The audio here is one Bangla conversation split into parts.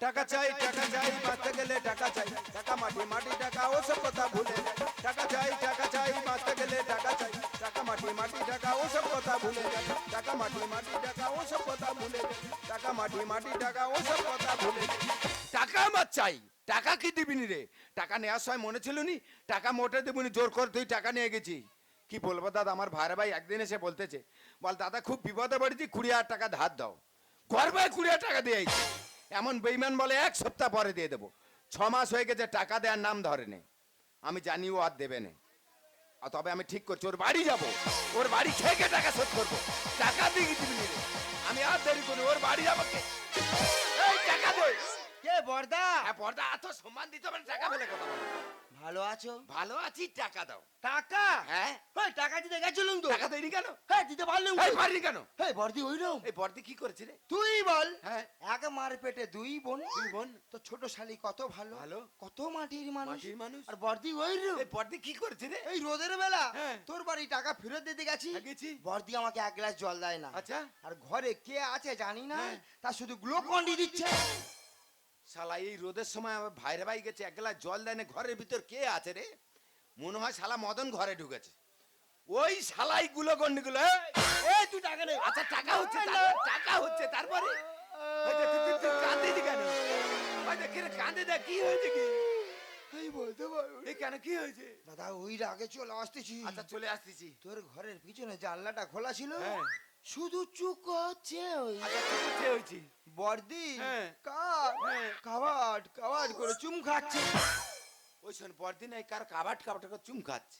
টাকা চাই টাকা চাই, বাঁচতে গেলে টাকা চাই। টাকা মাটি মাটি, টাকা, ওসব কথা ভুলে। টাকা চাই টাকা চাই, বাঁচতে গেলে টাকা চাই। টাকা মাটি মাটি, টাকা, ওসব কথা ভুলে। টাকা মাটি মাটি, টাকা, ওসব কথা ভুলে। টাকা মাটি মাটি, টাকা, ওসব কথা ভুলে। টাকা আমার চাই, টাকা কি দিবিনি রে? টাকা নেওয়ার সময় মনে ছিল নি? টাকা মোটে দিবনি, জোর করে তুই টাকা নিয়ে গেছি। কি বলব দাদা, আমার ভাইরা ভাই একদিন এসে বলতেছে, বল দাদা খুব বিপদে পড়েছি, কুড়ি হাজার টাকা ধার দাও। গর্বে কুড়ি হাজার টাকা দিয়েছি এমন বেইমান বলে এক সপ্তাহ পরে দিয়ে দেবো। ছ মাস হয়ে গেছে, টাকা দেওয়ার নাম ধরে নে আমি জানি ও আর দেবে না। তবে আমি ঠিক করছি, ওর বাড়ি যাব। ওর বাড়ি খেয়ে টাকা শোধ করব। টাকা দিয়ে আমি আর দেরি করি, ওর বাড়ি যাব কে বর্দা? হ্যাঁ পর্দা এত সম্মান দিতে হবে না, টাকা বলে কথা বলো। ভালো আছো? ভালো আছি টাকা দাও। টাকা? হ্যাঁ। হ্যাঁ টাকা দিতে গেছিলুম তো। টাকা দেয়নি কেন? হ্যাঁ দিতে পারলুম এই পারিনি কেন? হ্যাঁ বর্দি ওইরকম। এই বর্দি কি করেছে রে? তুই বল। হ্যাঁ। এক মার পেটে দুই বোন। দুই বোন? তো ছোট শালি কত ভালো। ভালো। কত মাটির মানুষ। মাটির মানুষ। আর বর্দি ওইরকম। এই বর্দি কি করেছে রে? এই রোদের বেলা। হ্যাঁ। তোর বাড়ি টাকা ফেরত দিতে গেছি। হ্যাঁ, গেছি। বর্দি আমাকে এক গ্লাস জল দেয় না। আচ্ছা। আর ঘরে কে আছে জানি না। হ্যাঁ। তা শুধু গ্লুকন্ডি দিচ্ছে। শালা এই রোদের সময় আমার ভাইরে ভাই গেছে এক গ্লাস জল দেয় না ঘরের ভিতর কে আছে রে? মনে হয় শালা মদন ঘরে ঢুকেছে। ওই শালাই গুলো গন্ডিগুলো এই তুই টাকা নে। আচ্ছা টাকা হচ্ছে টাকা হচ্ছে তারপরে? তুই কাঁদিনি কেন? কাঁদে দেখ কি হয়েছে কি? বলতে পারব না। কেন কি হয়েছে? দাদা ওই আগে চলে আসতেছি। আচ্ছা চলে আসতেছি। তোর ঘরের পিছনে জানলাটা খোলা ছিল? হ্যাঁ। শুধু চুকো আচ্ছা হয়েছি বর্দি হ্যাঁ। কার হ্যাঁ। কাবাট কাবাট করে চুম খাচ্ছে ওই শোন বর্দি নাই কার কাবাট কাবাট করে চুম খাচ্ছে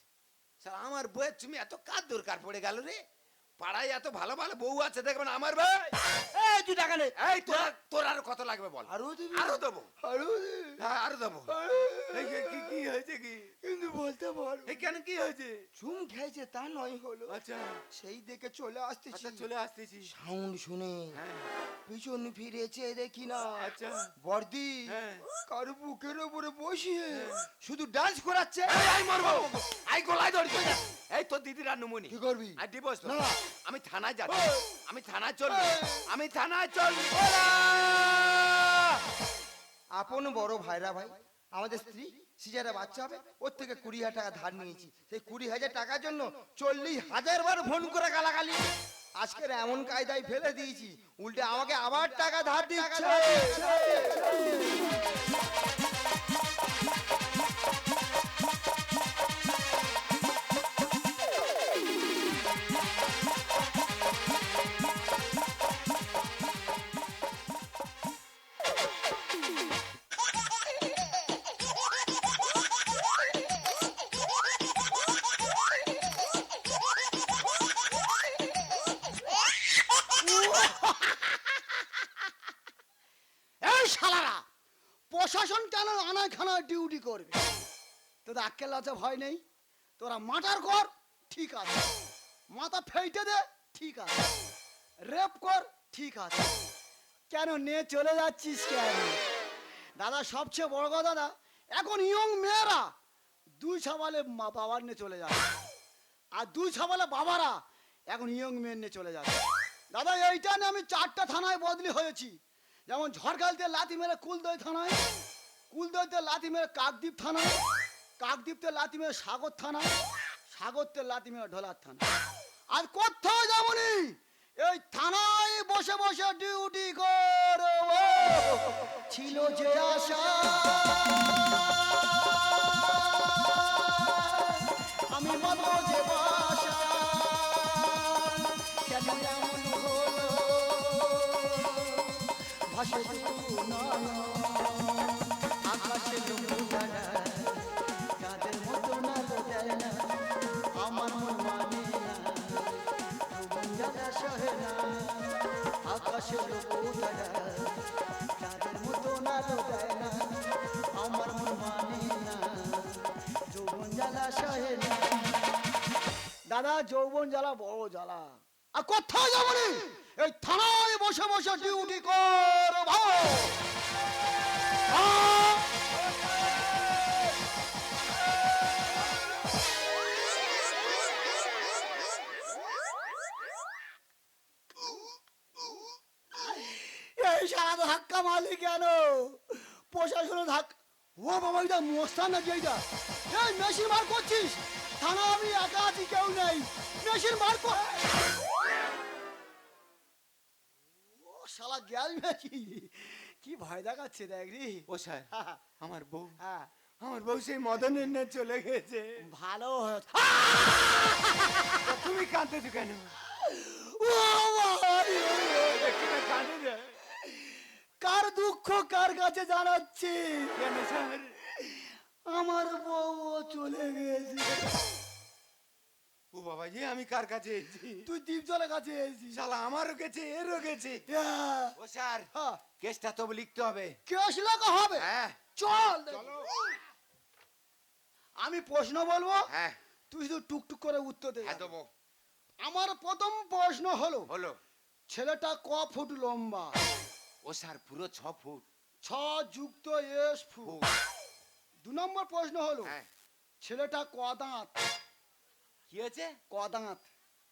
স্যার আমার বইয়ের চুমি এত কার দরকার পড়ে গেল রে পাড়ায় এত ভালো ভালো বউ আছে দেখবেন আমার ভাই। এই তুই টাকা নে। এই তোর তোর আর কত লাগবে বল? আরও দিবি। আরও দেবো। আরও দিবি? হ্যাঁ আরও দেবো। এই কি- কি কি হয়েছে কি? কিন্তু বলতে পারব এই কেন কি হয়েছে? চুম খেয়েছে তা নয় হলো। আচ্ছা। সেই দেখে চলে আসতেছি। আচ্ছা চলে আসতেছি। সাউন্ড শুনে। হ্যাঁ। পিছন ফিরেছে দেখি না। আচ্ছা। বর্দি হ্যাঁ। কার বুকের উপরে বসিয়ে শুধু ডান্স করাচ্ছে। এই, আই মরবো। আই গলায় ধরি এই তোর দিদির আর নুমুনি। কি করবি? আর ডিভোর্স না। আমি থানায় যাচ্ছি। আমি থানায় চলবো। আমি থানায় চলবো। আপন বড় ভাইরা ভাই আমাদের স্ত্রী সিজারে বাচ্চা হবে ওর থেকে কুড়ি হাজার টাকা ধার নিয়েছি। সেই কুড়ি হাজার টাকার জন্য চল্লিশ হাজার বার ফোন করে গালাগালি। আজকের এমন কায়দায় ফেলে দিয়েছি। উল্টে আমাকে আবার টাকা ধার দিচ্ছে। তোদের আক্কেল আছে, ভয় নেই। তোরা মাটার কর, ঠিক আছে। মাথা ফেইটে দে, ঠিক আছে। রেপ কর, ঠিক আছে। কেন নিয়ে চলে যাচ্ছিস কেন? দাদা, সবচেয়ে বড় কথা দাদা এখন ইয়ং মেয়েরা দুই সাবালে মা বাবার নিয়ে চলে যাবে আর দুই সাবালে বাবারা এখন ইয়ং মেয়ের নিয়ে চলে যাবে দাদা, এইটা নিয়ে আমি চারটা থানায় বদলি হয়েছি। যেমন ঝড়খালতে লাথি মেরে কুলদই থানায়, কুলদইতে লাথি মেরে কাকদ্বীপ থানায় কাকদ্বীপতে লাথি মেরে সাগর থানায় সাগরতে লাথি মেরে ঢোলার থানা। আর কোথাও যেমনই এই থানায় বসে বসে ডিউটি করব। ছিল যে আশা। আমি পাবো যে বাসা। কেন সহে না, আকাশে যমুনারা, চাঁদের মতো আলো দেয় না, আমার মন মানে না, যৌবন জ্বালা সহে না। দাদা যৌবন জ্বালা বড় জ্বালা আর কোথাও যাবনি এই থানায় বসে বসে ডিউটি করব আহ! প্রশাসনে থাক। ও বাবা এটা মোস্তান নাকি এইটা এই মেশিন মার করছিস? থানা আমি একা আছি কেউ নেই। মেশিন মার কর। ও শালা গ্যাস নাকি? কি ভয় দেখাচ্ছে দেখ রে। ও স্যার আমার বউ। হ্যাঁ আমার বউ সেই মদনের নে চলে গেছে। ভালো তুমি কাঁদতেছো কেন? ও! দেখছি কাঁদে রে। কার দুঃখ কার কাছে জানাচ্ছি? আমার বউ চলে গেছে। ও বাবা যে আমি কার কাছে এসেছি? তুই দীপজলের কাছে এসেছিস। শালা আমারও গেছে এরও গেছে। হ্যাঁ, ও স্যার হ্যাঁ। কেসটা তবে লিখতে হবে। কেস হবে? হ্যাঁ। চল। আমি প্রশ্ন বলব? হ্যাঁ। তুই শুধু টুকটুক করে উত্তর দে। হ্যাঁ দেবো। আমার প্রথম প্রশ্ন হলো হলো। ছেলেটা ক ফুট লম্বা? ও স্যার পুরো ছ ফুট। ছ যুক্ত এস ফুট। দু নম্বর প্রশ্ন হলো হ্যাঁ। ছেলেটা ক দাঁত কি হয়েছে? ক দাঁত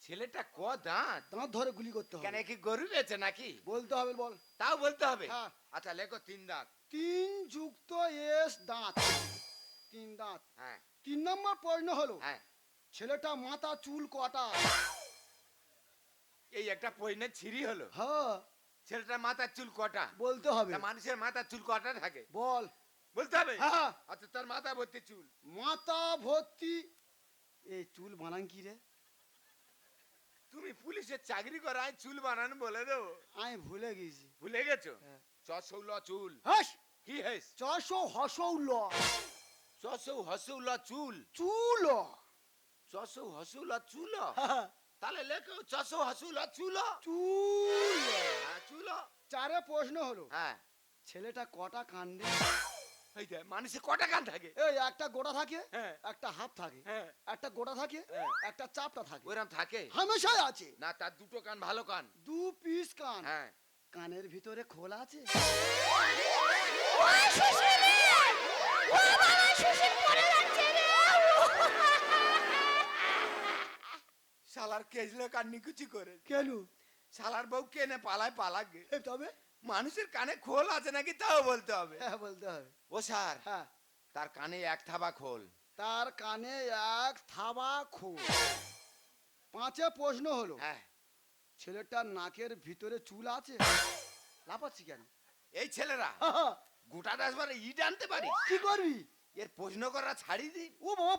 ছেলেটা ক দাঁত দাঁত ধরে গুলি করতে কেন হবে কি গরু রয়েছে নাকি? বলতে হবে বল। তাও বলতে হবে? হ্যাঁ। আচ্ছা লেখো তিন দাঁত। তিন যুক্ত এস দাঁত। তিন দাঁত। হ্যাঁ। তিন নম্বর প্রশ্ন হলো হ্যাঁ। ছেলেটা মাথা চুল কটা? এই একটা পয়নের ছিঁড়ি হলো। হ্যাঁ। ছেলেটার মাথার চুল কটা? বলতে হবে। তা মানুষের মাথার চুল কটা থাকে? বল। বলতে হবে? হ্যাঁ আচ্ছা তার মাথা ভর্তি চুল। মাথা ভর্তি? এই চুল বানান কি রে? তুমি পুলিশের চাকরি করো আমি চুল বানান বলে দেবো। আমি ভুলে গেছি। ভুলে গেছো? হ্যাঁ। চশৌল চুল। হাস! কি হেস? চারশো হসৌল চশৌ হসৌল চুল। চুল। চশৌ হসৌল চুল। হ্যাঁ, তাহলে লেখো চশৌ হসৌল চুল। চুল। হ্যাঁ চুল। চারে প্রশ্ন হলো হ্যাঁ। ছেলেটা কটা কান্দে? এই দেখ মানুষের কটা কান থাকে? এই একটা গোটা থাকে হ্যাঁ। একটা হাফ থাকে হ্যাঁ। একটা গোটা থাকে হ্যাঁ। একটা চাপটা থাকে। ওইরকম থাকে? হামেশাই আছে। না তার দুটো কান ভালো কান। দু পিস কান। হ্যাঁ। কানের ভিতরে খোলা আছে? শালার কেজলে কান নিকুচি করে। কেন? শালার বউ কেনে পালায় পালাগে এ তবে? মানুষের কানে খোল আছে নাকি তাও বলতে হবে। হ্যাঁ বলতে হবে। ও স্যার হ্যাঁ। তার কানে এক থাবা খোল। তার কানে এক থাবা খোল। পাঁচে প্রশ্ন হলো হ্যাঁ। ছেলেটার নাকের ভিতরে চুল আছে? লাফাচ্ছি কেন? এই ছেলেরা গোটা বারে ইট আনতে পারি? কি করবি? এর প্রশ্ন করা ছাড়ি দি। ও বাবা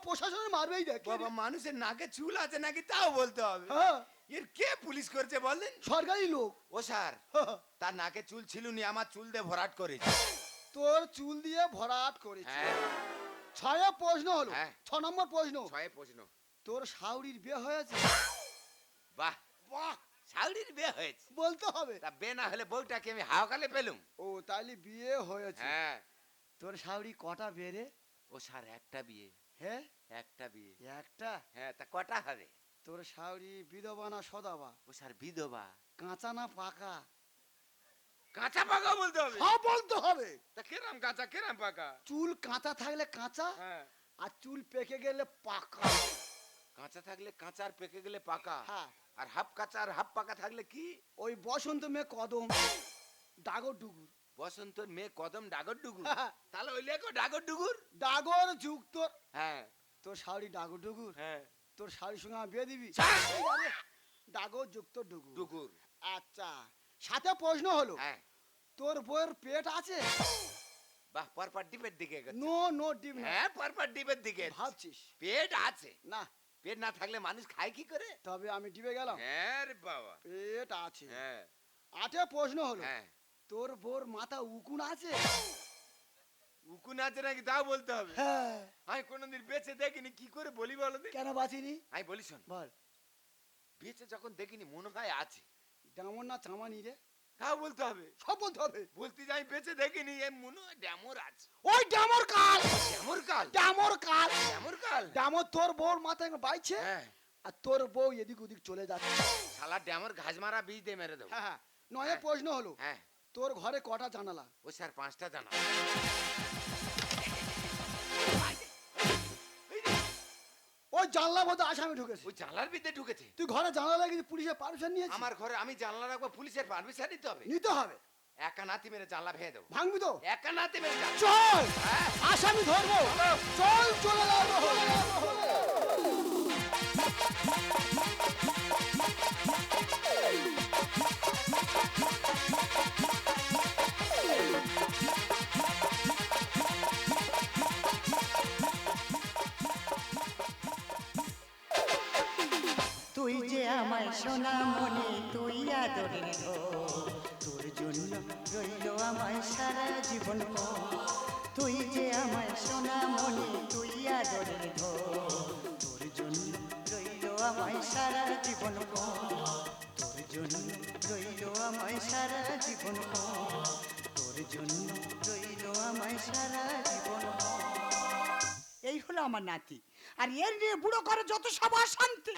মারবেই দেখ বাবা মানুষের নাকে চুল আছে নাকি তাও বলতে হবে। হ্যাঁ। এর কে পুলিশ করছে বলেন? সরকারি লোক। ও স্যার তার নাকে চুল ছিল নি আমার চুল দিয়ে ভরাট করেছে। তোর চুল দিয়ে ভরাট করেছে। হ্যাঁ। ছয়ে প্রশ্ন হলো হ্যাঁ। ছ নম্বর প্রশ্ন। ছয় প্রশ্ন। তোর শাউরির বিয়ে হয়েছে? বাহ বাহ শাউরির বিয়ে হয়েছে। বলতে হবে। তা বে না হলে বউটাকে আমি হাওকালে পেলুম। ও তাইলে বিয়ে হয়েছে। হ্যাঁ। তোর শাউরি কটা বেড়ে? ও স্যার একটা বিয়ে। হ্যাঁ? একটা বিয়ে। একটা? হ্যাঁ তা কটা হবে? তোর বিধবা না সদাবা? ও স্যার বিধবা। কাঁচা না পাকা? কাঁচা পাকা বলতে হবে? সব বলতে হবে। তা কেরাম কাঁচা কেরাম পাকা? চুল কাঁচা থাকলে কাঁচা হ্যাঁ। আর চুল পেকে গেলে পাকা। কাঁচা থাকলে কাঁচা আর পেকে গেলে পাকা? হ্যাঁ। আর হাফ কাঁচা আর হাফ পাকা থাকলে কি? ওই বসন্ত মে কদম ডাগর ডুগুর। বসন্তর মেয়ে কদম ডাগর ডুগুর। হ্যাঁ। তাহলে ওই লেখো ডাগর ডুগুর? ডাগর যুক্ত হ্যাঁ। তোর শাড়ি ডাগর ডুগুর। হ্যাঁ। তোর শাড়ির সঙ্গে আমার বিয়ে দিবি? ডাগর যুক্ত ডুগুর। ডুগুর। আচ্ছা সাথে প্রশ্ন হলো হ্যাঁ। তোর বইয়ের পেট আছে? বাহ পরপর ডিপের দিকে নো নো ডিপ। হ্যাঁ পরপর ডিপের দিকে ভাবছিস? পেট আছে। না। পেট না থাকলে মানুষ খায় কি করে? তবে আমি ডিবে গেলাম। হ্যাঁ রে বাবা। পেট আছে। হ্যাঁ। আটে প্রশ্ন হলো হ্যাঁ। তোর বোর মাথা উকুন আছে? উকুন আছে নাকি তাও বলতে হবে। হ্যাঁ। আমি কোনোদিন বেঁচে দেখিনি কি করে বলি বলো কেন বাঁচিনি? আমি বলি শোন বল। বেঁচে যখন দেখিনি মনে হয় আছে। ডামর না চামানি রে? তাও বলতে হবে। সব বলতে হবে। বলতে যাই বেঁচে দেখিনি এ মনে হয় ড্যামর আছে। ওই ডামর কাল! ড্যামর কাল? ডামর কাল! ড্যামর কাল? ডামর তোর মাথায় বাইছে? হ্যাঁ। আর তোর বউ এদিক ওদিক চলে যাচ্ছে। শালা ড্যামর ঘাস মারা বীজ দিয়ে মেরে দেবো। হ্যাঁ নয়। প্রশ্ন হলো। হ্যাঁ। তোর ঘরে কটা জানালা? ও স্যার পাঁচটা জানা ওই জানলা মধ্যে আসামি ঢুকেছে। ওই জানলার ভিতরে ঢুকেছে? তুই ঘরে জানলা লাগিয়ে পুলিশের পারমিশন নিয়েছিস? আমার ঘরে আমি জানলা রাখব পুলিশের পারমিশন নিতে হবে। নিতে হবে। একা নাতি মেরে জানলা ভেঙে দেবো। ভাঙবি তো? একা নাতি মেরে জানলা চল! হ্যাঁ। আসামি ধরবো। চল চলে যাব সোনা মনে তুই আদরের ধন। তোর জন্য রইল আমার সারা জীবন পথ। তুই যে আমার সোনা মনে তুই আদরের ধন। তোর জন্য রইল আমার সারা জীবন পথ। তোর জন্য রইল আমার সারা জীবন পথ। তোর জন্য রইল আমার সারা জীবন পথ। এই হলো আমার নাতি আর এর নিয়ে বুড়ো করে যত সব অশান্তি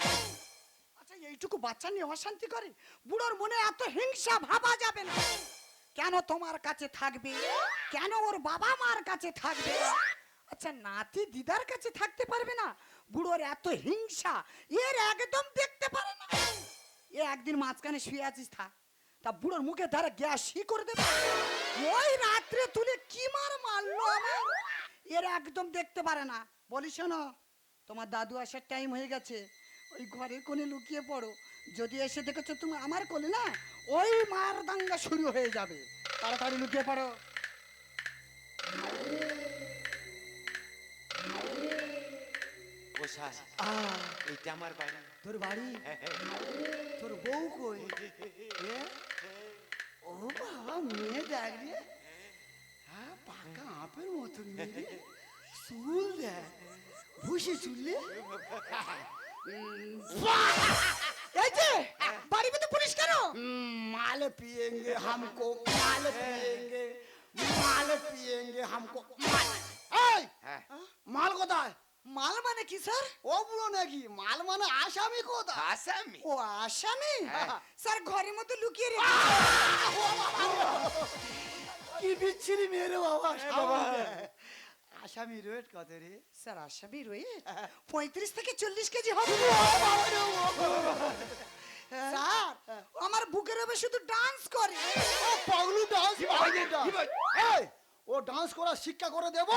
এইটুকু বাচ্চা নিয়ে অশান্তি করে? বুড়োর মনে এত হিংসা, ভাবা যাবে না। কেন তোমার কাছে থাকবে? কেন ওর বাবা মার কাছে থাকবে? আচ্ছা নাতি দিদার কাছে থাকতে পারবে না? বুড়োর এত হিংসা, এর একদম দেখতে পারে না। এ একদিন মাঝখানে শুয়ে আছিস, থাক। তা বুড়োর মুখে ধারে গ্যাস ই করে দেবে। ওই রাত্রে তুলে কি মার মারলো আমার? এর একদম দেখতে পারে না। বলি শোনো, তোমার দাদু আসার টাইম হয়ে গেছে। ওই ঘরের কোণে লুকিয়ে পড়ো। যদি এসে দেখেছ তুমি আমার কোলে না ওই মার দাঙ্গা শুরু হয়ে যাবে। তাড়াতাড়ি লুকিয়ে পড়ো। এইটা আমার বাড়ি। তোর বাড়ি? হ্যাঁ, হ্যাঁ। তোর বউ কই? ও বাবা মেয়ে দেখ রে। হ্যাঁ পাকা আপের মতন মেয়ে চুল দেখ। ভুসি চুললে Mm. এই বাড়ি মধ্যে পুলিশ কেন? Mm, মাল পিয়েঙ্গে হামকো মাল পিয়েঙ্গে মাল পিয়েঙ্গে হামকো মাল। এই হ্যাঁ। মাল কোথায়? মাল মানে কি স্যার? ও বলো নাকি মাল মানে আসামি কোথা আসামি? ও আসামি? হ্যাঁ। স্যার ঘরের মধ্যে লুকিয়ে রেখে কি বিচ্ছিরি মেয়ে রে বাবা হ্যাঁ, বাবা। আসামি রেট কত রে? স্যার আসামি রয়ে পঁয়ত্রিশ থেকে চল্লিশ কেজি হবে। স্যার ও আমার বুকের উপরে শুধু ডান্স করে। ও পাগলু ডান্স ও ডান্স করা শিক্ষা করে দেবো।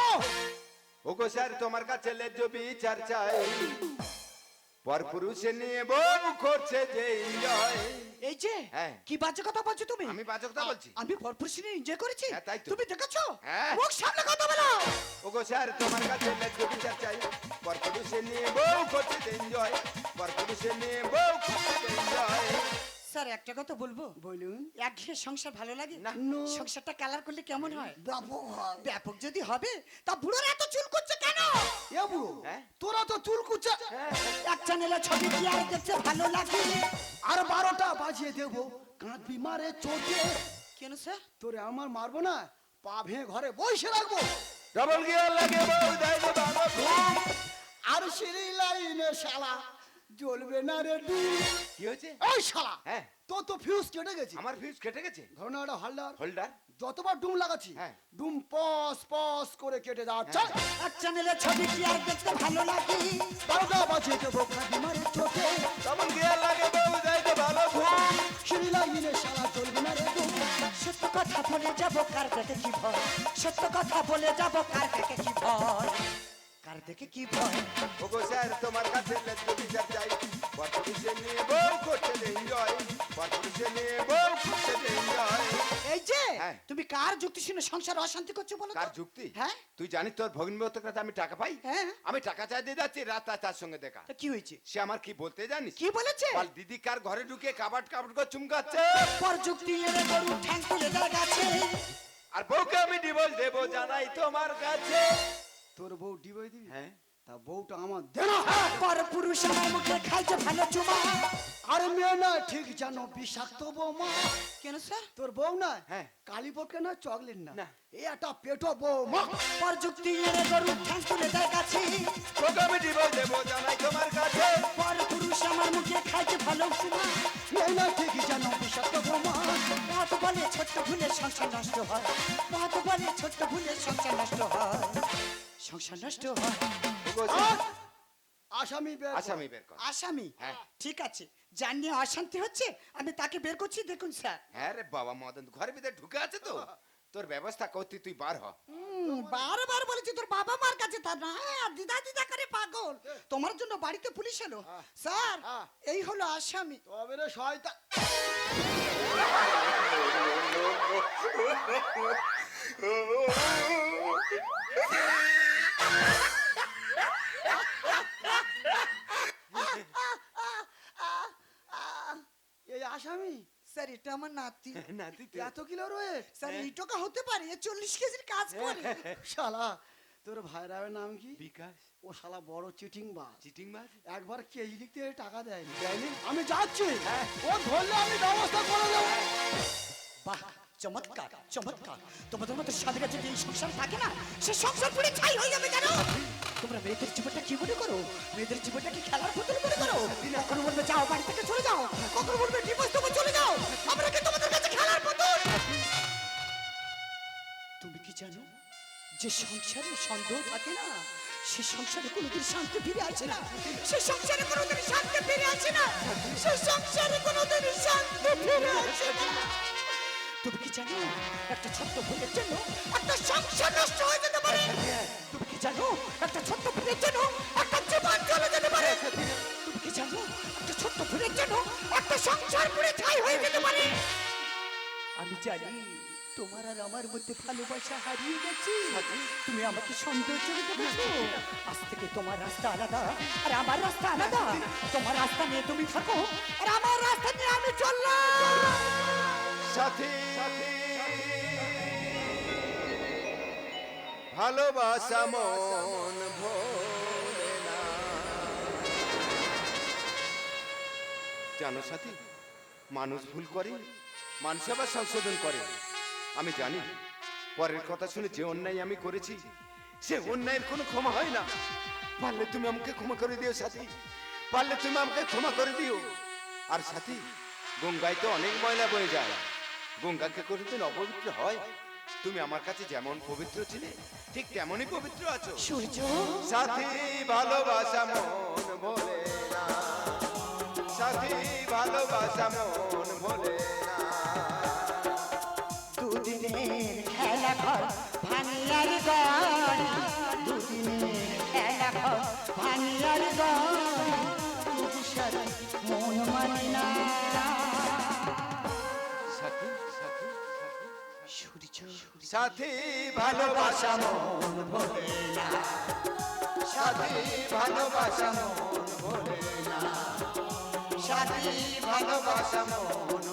ওগো স্যার তোমার কাছে লেজ্জ বিচার চাই। পর পুরুষে নিয়ে বউ করছে যে এনজয় এই যে হ্যাঁ। কি বাজে কথা বলছো তুমি? আমি বাজে কথা বলছি। আমি ভরপুর এনজয় করেছি? হ্যাঁ, তাই তুমি দেখেছ? হ্যাঁ। মুখ সামনে কথা বলো। ওগো স্যার তোমার কাছে লেজ বিচার চাই। পরপুরুষে নিয়ে বউ করছে যে এনজয় পরপুরুষে নিয়ে বউ করছে যে এনজয় স্যার একটা কথা বলব? বলুন। একঘেয়ে সংসার ভালো লাগে? না। সংসারটা কালার করলে কেমন হয়? ব্যাপক হয় ব্যাপক যদি হবে তা বুড়োর এত চুল করছে কেন? এ বুড়ো হ্যাঁ? তোরা তো চুল কুচা এক চ্যানেলে ছবি কি আর দেখতে ভালো লাগে? আর বারোটা বাজিয়ে দেবো। চোটে কেন স্যার? তোরে আমার মারবো না পা ভেঙে ঘরে বসে রাখব। ডবল গিয়ার লাগে বউ দেয় বাবা ঘুম আর সিঁড়ি লাইনে শালা। জ্বলবে না রে ডু কি হয়েছে? এই শালা হ্যাঁ। তো তো ফিউজ কেটে গেছে। আমার ফিউজ কেটে গেছে? ঘটনাটা হালদার হোল্ডার যতবার ডুম লাগাচ্ছি হ্যাঁ। ডুম পস পস করে কেটে যাচ্ছে এক চ্যানেলে ছবি কি আর দেখতে ভালো লাগে? বারোটা বাজিয়ে দেবো কাঁধ বিমারে চোটে ডবল গিয়ার লাগে বউ দেয় যে বাবা ঘুম সিঁড়ি লাইনে শালা জ্বলবে না রে ডু সত্য কথা বলে যাব কার দেখে কি ভয়? সত্য কথা বলে যাব কার দেখে কি ভয়? কার দেখে কি ভয়? ওগো স্যার তোমার কাছে লেজ বিচার চাই। পুরুষে নিয়ে বউ করছে যে এনজয় পুরুষে নিয়ে বউ করছে যে এনজয় এই যে হ্যাঁ। তুমি কার যুক্তি শুনে সংসার অশান্তি করছ বলো তো? কার যুক্তি? হ্যাঁ। তুই জানিস তোর ভগ্নিপতির কাছে আমি টাকা পাই? হ্যাঁ। আমি টাকা চাই দিয়ে যাচ্ছি রাত তার সঙ্গে দেখা। তা কি হয়েছে? সে আমার কি বলতে জানিস? কি বলেছে? বল দিদি কার ঘরে ঢুকে কাবাট কাবাট করে চুমকাচ্ছে পর যুক্তি এনে গরু ঠ্যাং তুলে দেয় গাছে আর বউকে আমি ডিভোর্স দেবো জানাই তোমার কাছে। তোর বউ ডিবাই দিবি? হ্যাঁ। তা বউটা আমার দে পর পুরুষ আমার মুখে খাইছে ভালো চুমা। আরে মেয়ে না ঠিক জানো বিষাক্ত বৌমা। কেন স্যার? তোর বউ না হ্যাঁ। কালীপক্ষে না চকলেট না। এ একটা পেটো বৌমা। পর যুক্তি এনে গরু ঠ্যাং তুলে দেয় গাছে বউকে আমি ডিভোর্স দেবো জানাই তোমার কাছে। পর পুরুষ আমার মুখে খাইছে ভালো চুমা। মেয়ে না ঠিক জানো বিষাক্ত বৌমা। মত বলে ছোট্ট ভুলে সংসার নষ্ট হয়। মত বলে ছোট্ট ভুলে সংসার নষ্ট হয়। সংসার নষ্ট হয়। আসামি বের আসামি বের কর। আসামি? হ্যাঁ। ঠিক আছে। যার নিয়ে অশান্তি হচ্ছে আমি তাকে বের করছি দেখুন স্যার। হ্যাঁ রে বাবা মদন ঘরের ভিতরে ঢুকে আছে তো। তোর ব্যবস্থা করতে তুই বার হ। বারবার বলেছি তোর বাবা মার কাছে তা না। দিদা দিদা করে পাগল। তোমার জন্য বাড়িতে পুলিশ এলো। স্যার। এই হলো আসামি। তবে রে শয়তান। নাতি। নাতি এত কিলো রয়েট? স্যার এই টাকা হতে পারে চল্লিশ কেজির কাজ করে। শালা তোর ভাইরাবের নাম কি? বিকাশ। ও শালা বড় চিটিং বাজ চিটিং মাছ একবার কেজি লিখতে টাকা দেয়নি। দেয়নি? আমি যাচ্ছি। ও ধরলে আমি ব্যবস্থা করে দেবো। বাহ চমৎকার চমৎকার। তোমাদের মতো স্বামীরা যদি এই সংসার থাকে না সে সংসার পুরে ছাই হয়ে যাবে কেন? তোমরা মেয়েদের জীবনটা কি মনে করো? মেয়েদের জীবনটা কি খেলার পুতুল মনে করো? কখনো বলবে, যাও, বাড়ি থেকে চলে যাও। কখনো বলবে ডিভোর্স চলে যাও। আমরা কি তোমাদের কাছে খেলার তুমি কি জানো, যে সংসারে সন্দেহ থাকে না, সে সংসারে কোনোদিন শান্তি ফিরে আসে না। সে সংসারে কোনোদিন শান্তি ফিরে আসে না। সে সংসারে কোনোদিন শান্তি ফিরে আসে না। তুমি কি জানো? একটা ছোট্ট ভুলের জন্য একটা সংসার নষ্ট হয়ে যেতে পারে। তুমি কি জানো? একটা ছোট্ট ভুলের জন্য একটা জীবন চলে যেতে পারে। তুমি কি জানো? একটা ছোট্ট ভুলের জন্য একটা সংসার পুরে ছাই হয়ে যেতে পারে। আমি জানি তোমার আর আমার মধ্যে ভালোবাসা হারিয়ে গেছে। তুমি আমাকে সন্দেহ করে দেখেছ। আজ থেকে তোমার রাস্তা আলাদা, আর আমার রাস্তা আলাদা। তোমার রাস্তা নিয়ে তুমি থাকো, আর আমার রাস্তা নিয়ে আমি চললাম। সাথী ভালোবাসা মন জানো সাথী, মানুষ ভুল করে, মানুষ আবার সংশোধন করে। আমি জানি, পরের কথা শুনে যে অন্যায় আমি করেছি, সে অন্যায়ের কোনো ক্ষমা হয় না। পারলে তুমি আমাকে ক্ষমা করে দিও সাথী, পারলে তুমি আমাকে ক্ষমা করে দিও। আর সাথী, গঙ্গায় তো অনেক ময়লা বয়ে যায়। গঙ্গাকে কোনোদিন অপবিত্র হয়? তুমি আমার কাছে যেমন পবিত্র ছিলে ঠিক তেমনই পবিত্র আছো। সূর্য। সাথী ভালোবাসা মন না। সাথী ভালোবাসা মন ভোলে না। দুদিনের খেলা ঘর ভানিয়ার গড়। দুদিনের খেলা ঘর ভানিয়ার গড়। সাথী ভালোবাসা মন ভোলে না। সাথী ভালোবাসা মন ভোলে না। সাথী ভালোবাসা মন